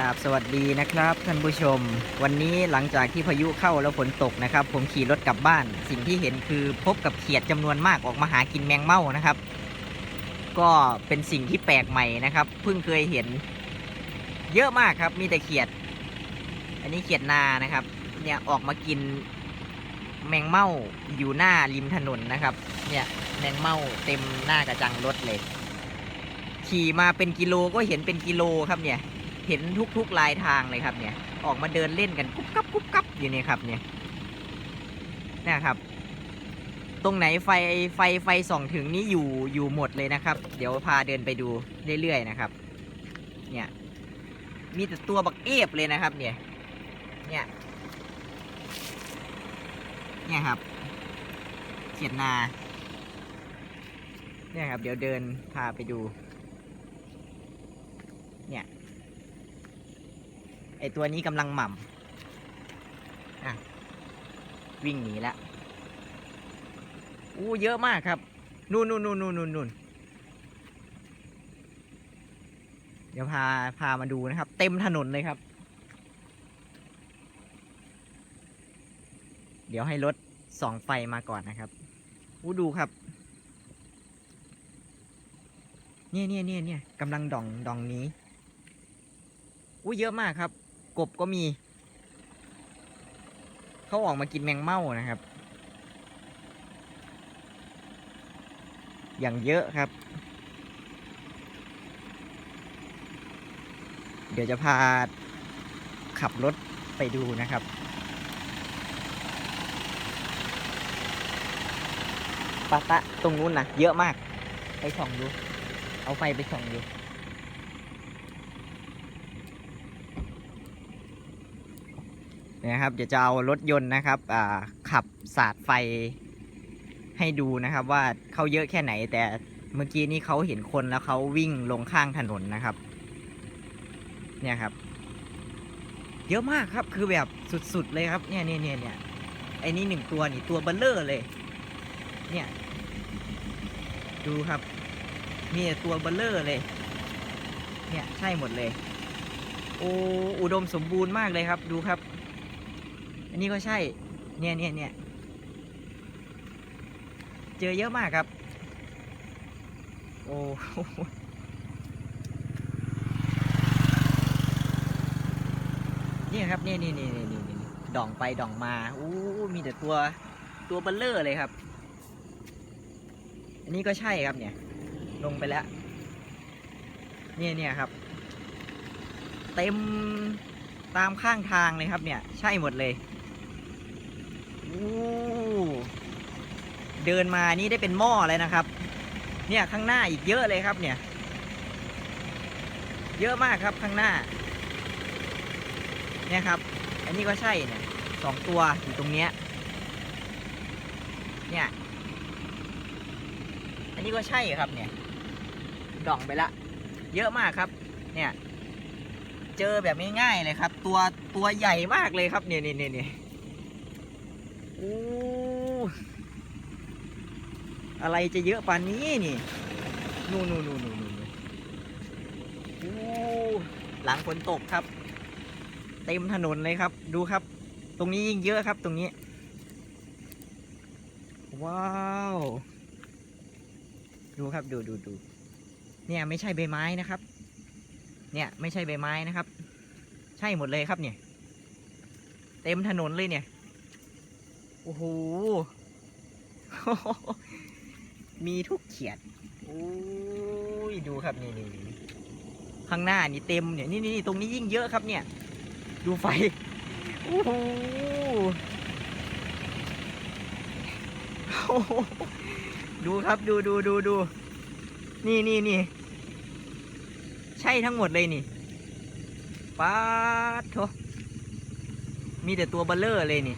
ราบสวัสดีนะครับท่านผู้ชม วันนี้หลังจากที่พายุเข้าแล้วฝนตกนะครับ ผมขี่รถกลับบ้าน สิ่งที่เห็นคือพบกับเขียดจำนวนมากออกมาหากินแมงเม่านะครับ ก็เป็นสิ่งที่แปลกใหม่นะครับ เพิ่งเคยเห็น เยอะมากครับมีแต่เขียด อันนี้เขียดนานะครับ เนี่ยออกมากินแมงเม่าอยู่หน้าริมถนนนะครับ เนี่ยแมงเม่าเต็มหน้ากระจังรถเลย ขี่มาเป็นกิโลก็เห็นเป็นกิโลครับเนี่ย เห็นทุกๆลายทางเลยครับเนี่ย ออกมาเดินเล่นกันกุ๊บกับกุ๊บกับอยู่เนี่ยครับเนี่ยเนี่ยครับ ตรงไหนไฟไฟไฟส่องถึงนี่อยู่อยู่หมดเลยนะครับ เดี๋ยวพาเดินไปดูเรื่อยๆนะครับ เนี่ย มีแต่ตัวบักเอฟเลยนะครับ เนี่ย เนี่ย เนี่ยครับเขียดนา เนี่ยครับ เดี๋ยวเดินพาไปดู เนี่ย ไอตัวนี้กำลังหม่ำอะวิ่งหนีแล้วอู้เยอะมากครับนู่นนู่นนู่นนู่นนู่นเดี๋ยวพาพามาดูนะครับ เต็มถนนเลยครับ เดี๋ยวให้รถส่องไฟมาก่อนนะครับอู้ดูครับ เนี่ยเนี่ยเนี่ยเนี่ยกำลังดองดองหนี้อู้เยอะมากครับ กบก็มี เขาออกมากินแมงเม่านะครับ อย่างเยอะครับ เดี๋ยวจะพาขับรถไปดูนะครับปะตะตรงนู้นนะเยอะมาก ไปส่องดู เอาไฟไปส่องดู นะครับ เดี๋ยวจะเอารถยนต์นะครับขับสาดไฟให้ดูนะครับ ว่าเขาเยอะแค่ไหน แต่เมื่อกี้นี้เขาเห็นคนแล้วเขาวิ่งลงข้างถนนนะครับ เนี่ยครับ เยอะมากครับคือแบบสุดๆเลยครับ เนี่ยเนี่ยเนี่ยเนี่ยไอ้นี่หนึ่งตัวนี่ตัวเบลเลอร์เลย เนี่ย ดูครับมีแต่ตัวเบลเลอร์เลย เนี่ยใช่หมดเลย โอ้อุดมสมบูรณ์มากเลยครับ ดูครับ อันนี้ก็ใช่ เนี่ยเนี่ยเนี่ยเจอเยอะมากครับ โอ้นี่ครับนี่นี่นี่นี่นี่นี่ด่องไปดองมาอู้มีแต่ตัวตัวเบลเลอร์เลยครับ อันนี้ก็ใช่ครับเนี่ย ลงไปแล้ว เนี่ยเนี่ยครับ เต็มตามข้างทางเลยครับเนี่ย ใช่หมดเลย เดินมานี่ได้เป็นหม้อเลยนะครับ เนี่ยข้างหน้าอีกเยอะเลยครับ เนี่ย เยอะมากครับข้างหน้า เนี่ยครับ อันนี้ก็ใช่เนี่ยสองตัวอยู่ตรงเนี้ย เนี่ย อันนี้ก็ใช่ครับเนี่ยด่องไปละ เยอะมากครับ เนี่ย เจอแบบง่ายๆเลยครับ ตัวตัวใหญ่มากเลยครับเนี่ยเนี่ยเนี่ยเนี่ย โอ้อะไรจะเยอะปานนี้นี่นู่นนู่นนู่นนู่นนู่นโอ้หลังฝนตกครับ เต็มถนนเลยครับ ดูครับ ตรงนี้ยิ่งเยอะครับตรงนี้ ว้าว ดูครับดูดูดูเนี่ยไม่ใช่ใบไม้นะครับ เนี่ยไม่ใช่ใบไม้นะครับ ใช่หมดเลยครับเนี่ย เต็มถนนเลยเนี่ย อ้โห มีทุกเขียดโอ้ยดูครับนี่นี่นี่ข้างหน้านี่เต็มเนี่ยนี่นี่นี่ตรงนี้ยิ่งเยอะครับเนี่ย ดูไฟโอ้โหโอ้โหดูครับดูดูดูดูนี่นี่นี่ใช่ทั้งหมดเลยนี่ป๊าดโถมีแต่ตัวเบลเลอร์เลยนี่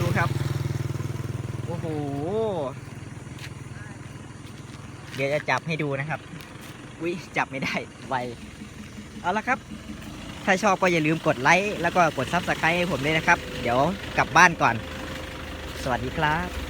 ดูครับ โห เดี๋ยวจะจับให้ดูนะครับอุ้ยจับไม่ได้ไวเอาละครับ ถ้าชอบก็อย่าลืมกดไลค์แล้วก็กดซับสไครต์ให้ผมด้วยนะครับ เดี๋ยวกลับบ้านก่อน สวัสดีครับ